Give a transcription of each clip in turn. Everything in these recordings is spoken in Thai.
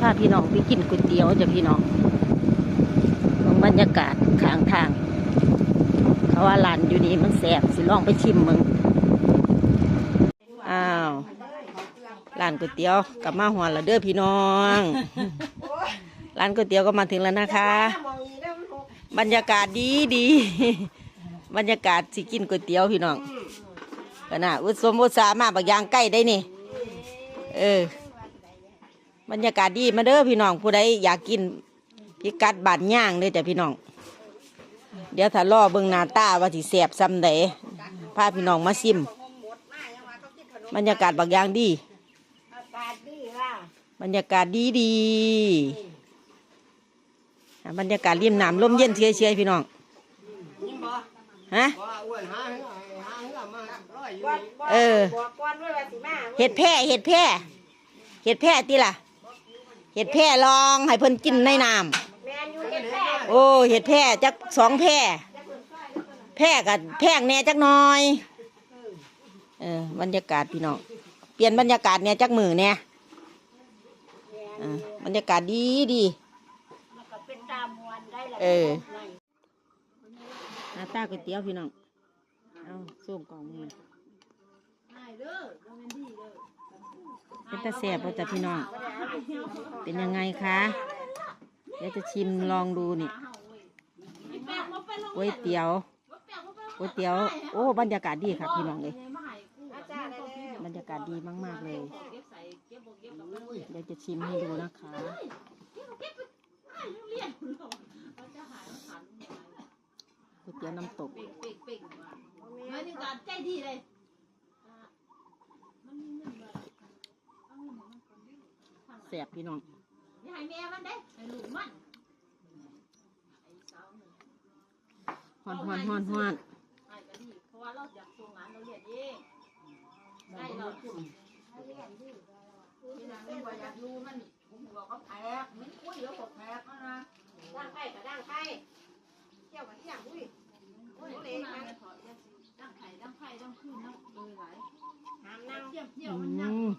พาพี่น้องไปกินก๋วยเตี๋ยวจ้ะพี่น้องเบิ่งบรรยากาศข้างทาง เขาว่าร้านอยู่นี่มันแสบสิลองไปชิมมึง อ้าวร้านก๋วยเตี๋ยวกลับมาหัวละเด้อพี่น้อง ร้านก๋วยเตี๋ยวก็มาถึงแล้วนะคะ บรรยากาศดีดี บรรยากาศสิกินก๋วยเตี๋ยวพี่น้องก็น่ะอุตสมอุตสาห์มาบักอยางใกล้ได้นี่ เออ บรรยากาศดีมาเด้อพี่น้องผู้ใดอยากกินพิกัดบานย่างเด้อจ้ะพี่น้อง เดี๋ยวถ้ารอเบิ่งหนาตาว่าสิแสบซ้ำใดพาพี่น้องมาซิม บรรยากาศบักอย่างดี บรรยากาศดีดีบรรยากาศริมน้ำลมเย็นเฉยๆพี่น้องฮะเออเห็ดแพร่เห็ดแพร่เห็ดแพร่ตีล่ะ เห็ดแพร่ลองให้เพิ่นกินในน้ำโอ้เห็ดแพร่จักสองแพร่แพร่กับแพร่งแหน่จักหน้อยเออบรรยากาศพี่น้องเปลี่ยนบรรยากาศเนี่ยจักมือเนี่ยอ่าบรรยากาศดีดีเออหน้าตาก๋วยเตี๋ยวพี่น้องเอาส้มกล่องมือเป็นตาแสบป่ะจ้ะพี่น้อง เป็นยังไงคะ เดี๋ยวจะชิมลองดูนี่ก๋วยเตี๋ยวก๋วยเตี๋ยว โอ้ บรรยากาศดีครับพี่น้องเลยบรรยากาศดีมาก ๆ เลย เดี๋ยวจะชิมให้ดูนะคะก๋วยเตี๋ยวน้ำตกไม่ถึงการใจดีเลย แสบพี่น้องอย่าให้แม่มันเด้ให้ลูกมันฮ้อนฮ้อนฮ้อนฮ้อนให้ก็ดีเพราะว่าเราอยากส่งงานเราเรียนเองได้เราที่นางไม่ว่าอยากอยู่มันผมบอกเขาแทกมันคุยแล้วก็แทกนะด่างไข่กับด่างไข่เที่ยวกับเที่ยงอุ้ย โอ้ยเล็กนะดังไข่ดังไข่ดังขึ้นดังเลยหลาย น้ำนั่ง เที่ยวเที่ยว อื มันนั่ง ม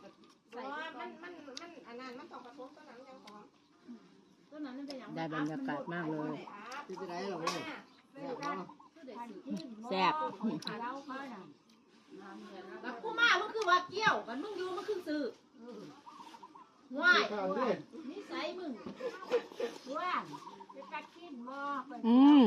เพราะว่ามันมันมันอันนั้นมันต้องผสมตัวนั้นยังหอม ต้ นนั้นมันเป็นอย่างได้บรรยากาศมากเลย ที่จะได้หรอเนี่ยแสบแล้วกูมามันคือว่าเกี่ยวกันมึงอยู่มันคือซื้อง่ายนิสัยมึงอืม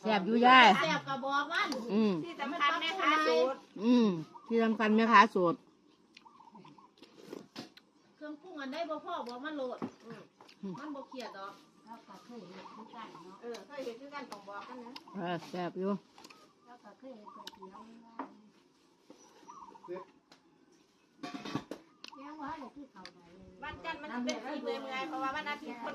แสบอยู่ย่ายแซ่บกระบอกมันอืมที่สำคัญแม่ค้าสูตรอืมที่สำคัญแม่ค้าสดเค รื่องปรุงอันได้บ่พ่อบอกมันโหลดมันบ่เขียดดอกเออเคยเห็นคือกันต้องบอกกันนะเออแสบอยู่วันจันทร์มันเป็นสี่เมื่อยเมื่อยเพราะว่าวันอาทิตย์คน